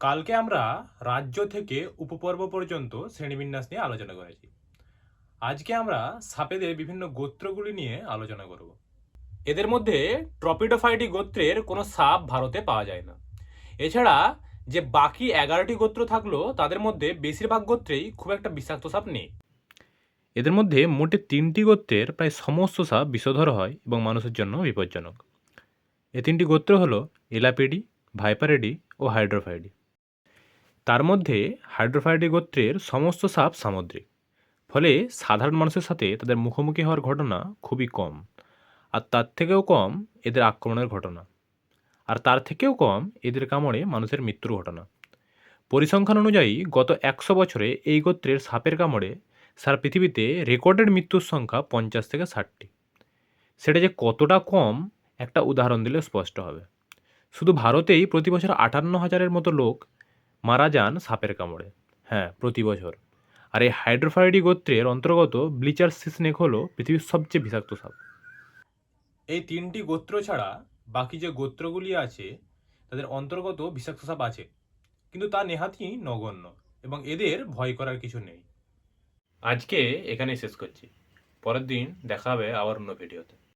কালকে আমরা রাজ্য থেকে উপপর্ব পর্যন্ত শ্রেণীবিন্যাস নিয়ে আলোচনা করেছি। আজকে আমরা সাপেদের বিভিন্ন গোত্রগুলি নিয়ে আলোচনা করব। এদের মধ্যে ট্রপিডোফাইটি গোত্রের কোনো সাপ ভারতে পাওয়া যায় না। এছাড়া যে বাকি এগারোটি গোত্র থাকল, তাদের মধ্যে বেশিরভাগ গোত্রেই খুব একটা বিষাক্ত সাপ নেই। এদের মধ্যে মোটে তিনটি গোত্রের প্রায় সমস্ত সাপ বিষধর হয় এবং মানুষের জন্য বিপজ্জনক। এ তিনটি গোত্র হলো এলাপিডি, ভাইপারেডি ও হাইড্রোফাইডি। তার মধ্যে হাইড্রোফাইডি গোত্রের সমস্ত সাপ সামুদ্রিক। ফলে সাধারণ মানুষের সাথে তাদের মুখোমুখি হওয়ার ঘটনা খুবই কম। আর তার থেকেও কম এদের আক্রমণের ঘটনা। আর তার থেকেও কম এদের কামড়ে মানুষের মৃত্যুর ঘটনা। পরিসংখ্যান অনুযায়ী গত একশো বছরে এই গোত্রের সাপের কামড়ে সারা পৃথিবীতে রেকর্ডেড মৃত্যুর সংখ্যা পঞ্চাশ থেকে ষাটটি। সেটা যে কতটা কম, একটা উদাহরণ দিলে স্পষ্ট হবে। শুধু ভারতেই প্রতি বছর আটান্ন হাজারের মতো লোক মারা যান সাপের কামড়ে। হ্যাঁ প্রতি বছর। আর এই হাইড্রোফাইডি গোত্রের অন্তর্গত ব্লিচার স্নেক হলো পৃথিবীর সবচেয়ে বিষাক্ত সাপ। এই তিনটি গোত্র ছাড়া বাকি যে গোত্রগুলি আছে, তাদের অন্তর্গত বিষাক্ত সাপ আছে। কিন্তু তা নেহাতই নগণ্য এবং এদের ভয় করার কিছু নেই। আজকে এখানেই শেষ করছি। পরের দিন দেখা হবে আবার অন্য ভিডিওতে।